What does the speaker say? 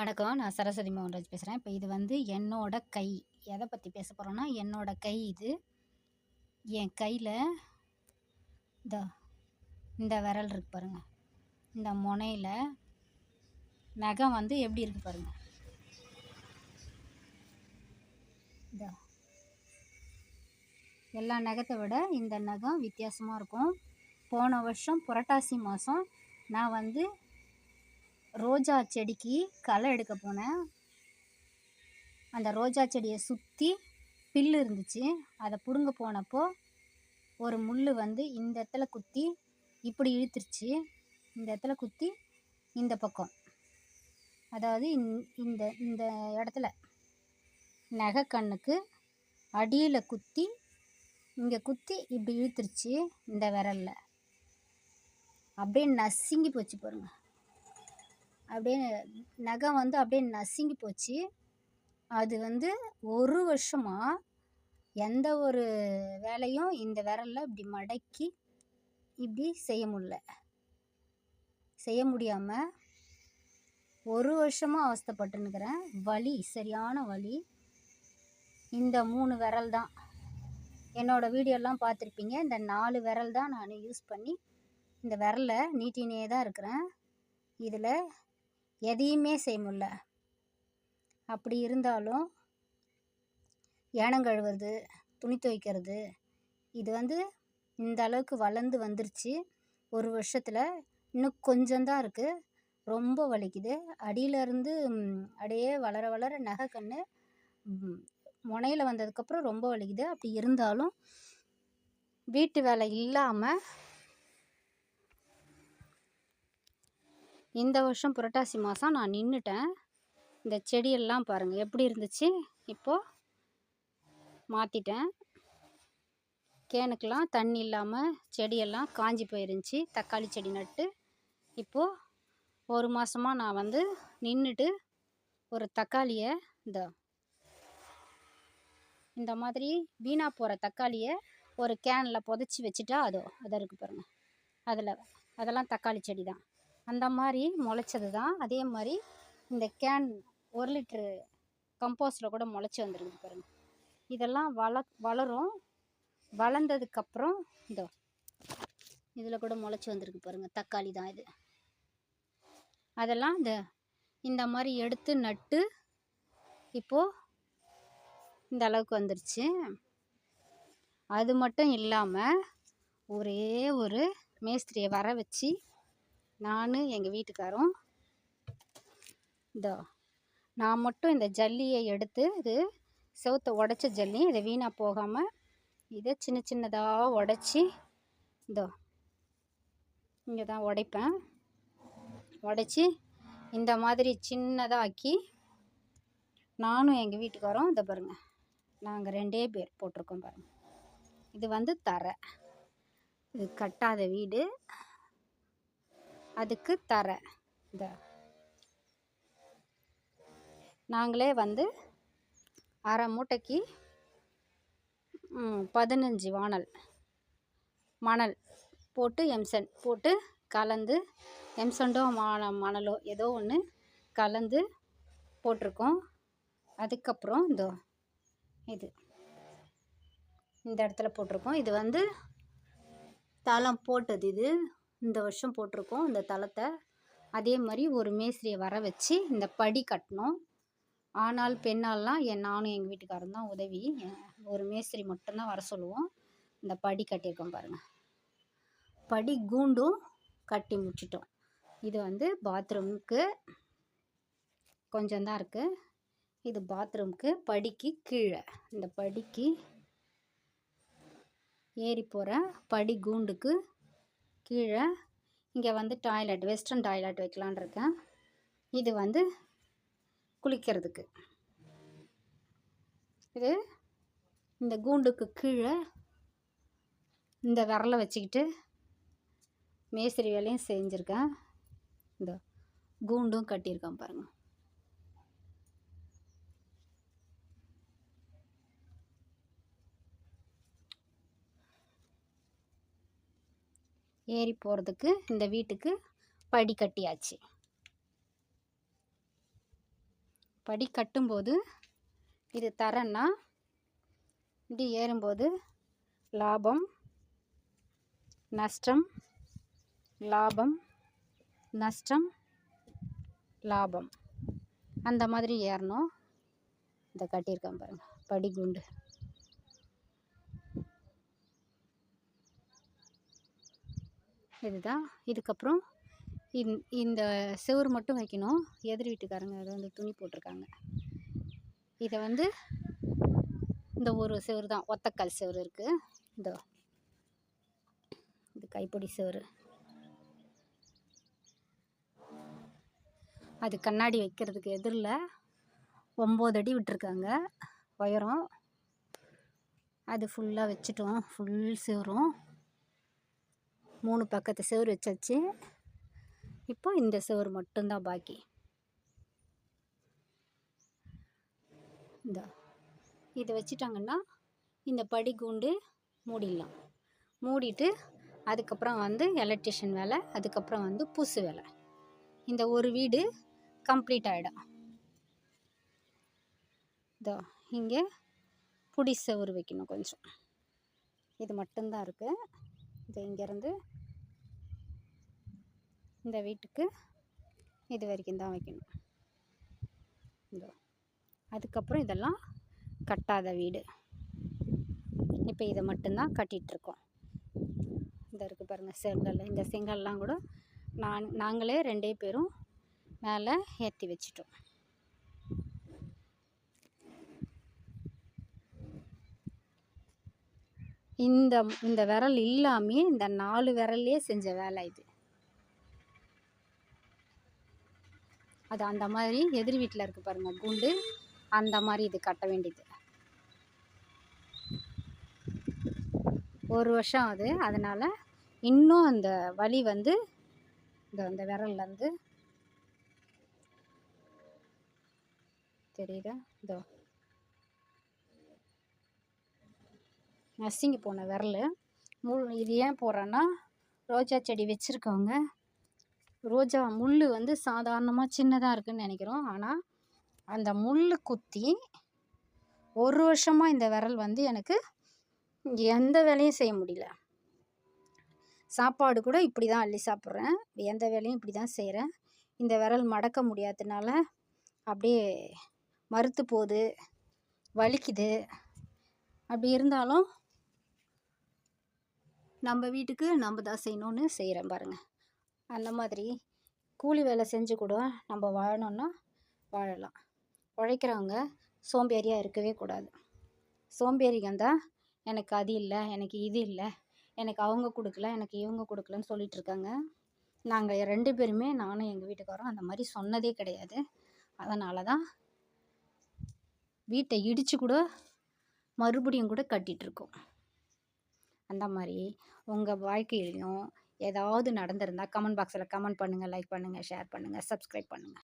வணக்கம். நான் சரஸ்வதி மோகன்ராஜ் பேசுகிறேன் இப்போ இது வந்து என்னோட கை. எதை பற்றி பேச போகிறோன்னா என்னோட கை இது. என் கையில் இந்த இந்த விரல் இருக்கு பாருங்கள் இந்த முனையில் நகம் வந்து எப்படி இருக்கு பாருங்கள் இந்த எல்லா நகத்தை விட இந்த நகம் வித்தியாசமாக இருக்கும். போன வருஷம் புரட்டாசி மாதம் நான் வந்து ரோஜா செடிக்கு களை எடுக்க போனேன். அந்த ரோஜா செடியை சுற்றி பில்லு இருந்துச்சு. அதை பிடுங்க போனப்போ ஒரு முள் வந்து இந்த இடத்துல குத்தி இப்படி இழுத்துருச்சு. இந்த இடத்துல குத்தி இந்த பக்கம். அதாவது இந்த இந்த இடத்துல நகை கண்ணுக்கு அடியில் குத்தி இங்கே குத்தி இப்படி இழுத்துருச்சு இந்த விரலில். அப்படியே நசுங்கி போச்சு பாருங்கள் அப்படியே நகம் வந்து அப்படியே நசுங்கி போச்சு. அது வந்து ஒரு வருஷமாக எந்த ஒரு வேலையும் இந்த விரல்ல இப்படி மடக்கி இப்படி செய்ய முடில செய்ய முடியாமல் ஒரு வருஷமாக அவஸ்தப்பட்டுன்னுக்கிறேன். வலி சரியான வலி. இந்த மூணு விரல் தான். என்னோடய வீடியோலாம் பார்த்துருப்பீங்க. இந்த நாலு விரல் தான் நான் யூஸ் பண்ணி இந்த விரலை நீட்டினே தான் இருக்கிறேன். இதில் எதையுமே செய்ய முடில அப்படி இருந்தாலும் ஏனம் கழுவுறது துணி துவைக்கிறது இது வந்து இந்த அளவுக்கு வளர்ந்து வந்துருச்சு. ஒரு வருஷத்தில் இன்னும் கொஞ்சம்தான் இருக்குது ரொம்ப வலிக்குது. அடியிலேருந்து அப்படியே வளர வளர நகை கண்ணு முனையில் வந்ததுக்கப்புறம் ரொம்ப வலிக்குது. அப்படி இருந்தாலும் வீட்டு வேலை இல்லாமல் இந்த வருஷம் புரட்டாசி மாதம் நான் நின்றுட்டேன் இந்த செடியெல்லாம் பாருங்கள் எப்படி இருந்துச்சு? இப்போது மாற்றிட்டேன் கேனுக்கெலாம் தண்ணி இல்லாமல் செடியெல்லாம் காஞ்சி போயிருந்துச்சு. தக்காளி செடி நட்டு இப்போது ஒரு மாதமாக நான் வந்து நின்றுட்டு ஒரு தக்காளியை இந்த இந்த மாதிரி வீணாக போகிற தக்காளியை ஒரு கேனில் புதைச்சி வச்சுட்டா அதோ அதை இருக்குது பாருங்கள் அதில் அதெல்லாம் தக்காளி செடி தான் அந்த மாதிரி முளைச்சது தான். அதே மாதிரி இந்த கேன் ஒரு லிட்ரு கம்போஸ்டில் கூட முளைச்சி வந்துருக்குது பாருங்க. இதெல்லாம் வள வளரும். வளர்ந்ததுக்கப்புறம் இதோ இதில் கூட முளைச்சி வந்திருக்கு பாருங்கள் தக்காளி தான் இது. அதெல்லாம் இந்த இந்த மாதிரி எடுத்து நட்டு இப்போது இந்த அளவுக்கு வந்துருச்சு. அது மட்டும் இல்லாமல் ஒரே ஒரு மேஸ்திரியை வர வச்சு நான் எங்கள் வீட்டுக்காரும் இதோ நான் மட்டும் இந்த ஜல்லியை எடுத்து இது செவத்தை உடச்ச ஜல்லி இதை வீணாக போகாமல் இதை சின்ன சின்னதாக உடச்சி இதோ இங்கே தான் உடைப்பேன். உடச்சி இந்த மாதிரி சின்னதாக ஆக்கி நானும் எங்கள் வீட்டுக்காரும் இதை பாருங்கள் நாங்கள் ரெண்டே பேர் போட்டிருக்கோம் பாருங்கள் இது வந்து தரை. இது கட்டாத வீடு. அதுக்கு தரை. இந்த. நாங்களே வந்து அரை மூட்டைக்கு பதினஞ்சு வானல் மணல் போட்டு எம்சன் போட்டு கலந்து எம்சண்டோ மான மணலோ ஏதோ ஒன்று கலந்து போட்டிருக்கோம். அதுக்கப்புறம் இதோ இது. இந்த இடத்துல போட்டிருக்கோம். இது வந்து தளம் போட்டது இது. இந்த வருஷம் போட்டிருக்கோம் இந்த தளத்தை. அதே மாதிரி ஒரு மேஸ்திரியை வர வச்சு இந்த படி கட்டணும். ஆனால் பெண்ணால்லாம் என் நானும் எங்கள் வீட்டுக்காரன் தான் உதவி. ஒரு மேஸ்திரி மட்டும்தான் வர சொல்லுவோம். இந்த படி கட்டியிருக்கோம் பாருங்கள் படி கூண்டும் கட்டி முடிச்சிட்டோம். இது வந்து பாத்ரூமுக்கு கொஞ்சம்தான் இருக்குது இது பாத்ரூமுக்கு படிக்கு கீழே. இந்த படிக்கு ஏறி போகிற படி கூண்டுக்கு கீழே இங்கே வந்து டாய்லெட் வெஸ்டர்ன் டாய்லெட் வைக்கலான் இருக்கேன். இது வந்து குளிக்கிறதுக்கு. இது இந்த கூண்டுக்கு கீழே இந்த விரலை வச்சுக்கிட்டு மேஸ்திரி வேலையும் செஞ்சுருக்கேன். இந்த கூண்டும் கட்டியிருக்கேன் பாருங்கள் ஏறி போகிறதுக்கு இந்த வீட்டுக்கு படி கட்டியாச்சு. படி கட்டும்போது இது தரேன்னா இப்படி ஏறும்போது லாபம் நஷ்டம் லாபம் நஷ்டம் லாபம். அந்த மாதிரி ஏறணும். இந்த கட்டியிருக்கேன் பாருங்கள் படி குண்டு. இதுதான். இதுக்கப்புறம் இந் இந்த செவுரு மட்டும் வைக்கணும். எதிர் வீட்டுக்காரங்க அதை வந்து துணி போட்டிருக்காங்க. இதை வந்து இந்த ஒரு செவுரு தான். ஒத்தக்கால் செவுரு இருக்குது இந்த இது கைப்பொடி செவரு. அது கண்ணாடி வைக்கிறதுக்கு எதிரில் ஒம்பது அடி விட்டுருக்காங்க. உயரம். அது ஃபுல்லாக வச்சுட்டோம். ஃபுல் செவரும். மூணு பக்கத்து செவுரு வச்சாச்சு. இப்போ இந்த செவுரு மட்டும்தான் பாக்கி. இந்த. இதை வச்சிட்டாங்கன்னா இந்த படி கூண்டு மூடிடலாம். மூடிட்டு அதுக்கப்புறம் வந்து எலக்ட்ரிஷியன் வேலை அதுக்கப்புறம் வந்து பூசு வேலை. இந்த ஒரு வீடு கம்ப்ளீட் ஆகிடும் இதோ இங்கே புடி சவுறு வைக்கணும் கொஞ்சம். இது மட்டும்தான் இருக்குது இது இங்கேருந்து இந்த வீட்டுக்கு இது வரைக்கும் தான் வைக்கணும். இதோ அதுக்கப்புறம் இதெல்லாம் கட்டாத வீடு. இப்போ இதை மட்டும்தான் கட்டிகிட்ருக்கோம் இந்த இருக்குது பாருங்கள் செங்கல். இந்த செங்கல்லாம் கூட நான் நாங்களே ரெண்டே பேரும் மேலே ஏற்றி வச்சிட்டோம். இந்த இந்த விரல் இல்லாமே இந்த நாலு விரல்லே செஞ்ச வேலை இது. அது அந்த மாதிரி எதிர் வீட்டில் இருக்குது பாருங்கள் குண்டு. அந்த மாதிரி இது கட்ட வேண்டியது. ஒரு வருஷம் ஆகுது. அதனால் இன்னும் அந்த வலி வந்து இந்த அந்த விரல்லேருந்து தெரியுதா? இதோ. நசுங்கி போன விரல். முள் இது ஏன் போடுறேன்னா ரோஜா செடி வச்சுருக்கவங்க ரோஜா முள் வந்து சாதாரணமாக சின்னதாக இருக்குதுன்னு நினைக்கிறோம். ஆனால் அந்த முள் குத்தி ஒரு வருஷமாக இந்த விரல் வந்து எனக்கு எந்த வேலையும் செய்ய முடியல. சாப்பாடு கூட இப்படி தான் அள்ளி சாப்பிட்றேன். எந்த வேலையும் இப்படி தான் செய்கிறேன் இந்த விரல் மடக்க முடியாததுனால அப்படியே மறுத்து போகுது வலிக்குது. அப்படி இருந்தாலும் நம்ம வீட்டுக்கு நம்ம தான் செய்யணும்னு செய்கிறேன் பாருங்கள் அந்த மாதிரி கூலி வேலை செஞ்சு கூட நம்ம வாழணுன்னா வாழலாம். உழைக்கிறவங்க சோம்பேறியாக இருக்கவே கூடாது. சோம்பேறிங்க தான் எனக்கு அது இல்லை எனக்கு இது இல்லை எனக்கு அவங்க கொடுக்கல எனக்கு இவங்க கொடுக்கலன்னு சொல்லிட்டு இருக்காங்க. நாங்கள் ரெண்டு பேருமே நானும் எங்கள் வீட்டுக்காரரும் அந்த மாதிரி சொன்னதே கிடையாது. அதனால தான் வீட்டை இடித்து கூட மறுபடியும் கூட கட்டிகிட்ருக்கோம் அந்த மாதிரி உங்கள் வாழ்க்கையிலையும் ஏதாவது நடந்திருந்தால் கமெண்ட் பாக்ஸில் கமெண்ட் பண்ணுங்கள் லைக் பண்ணுங்கள் ஷேர் பண்ணுங்கள் சப்ஸ்கிரைப் பண்ணுங்கள்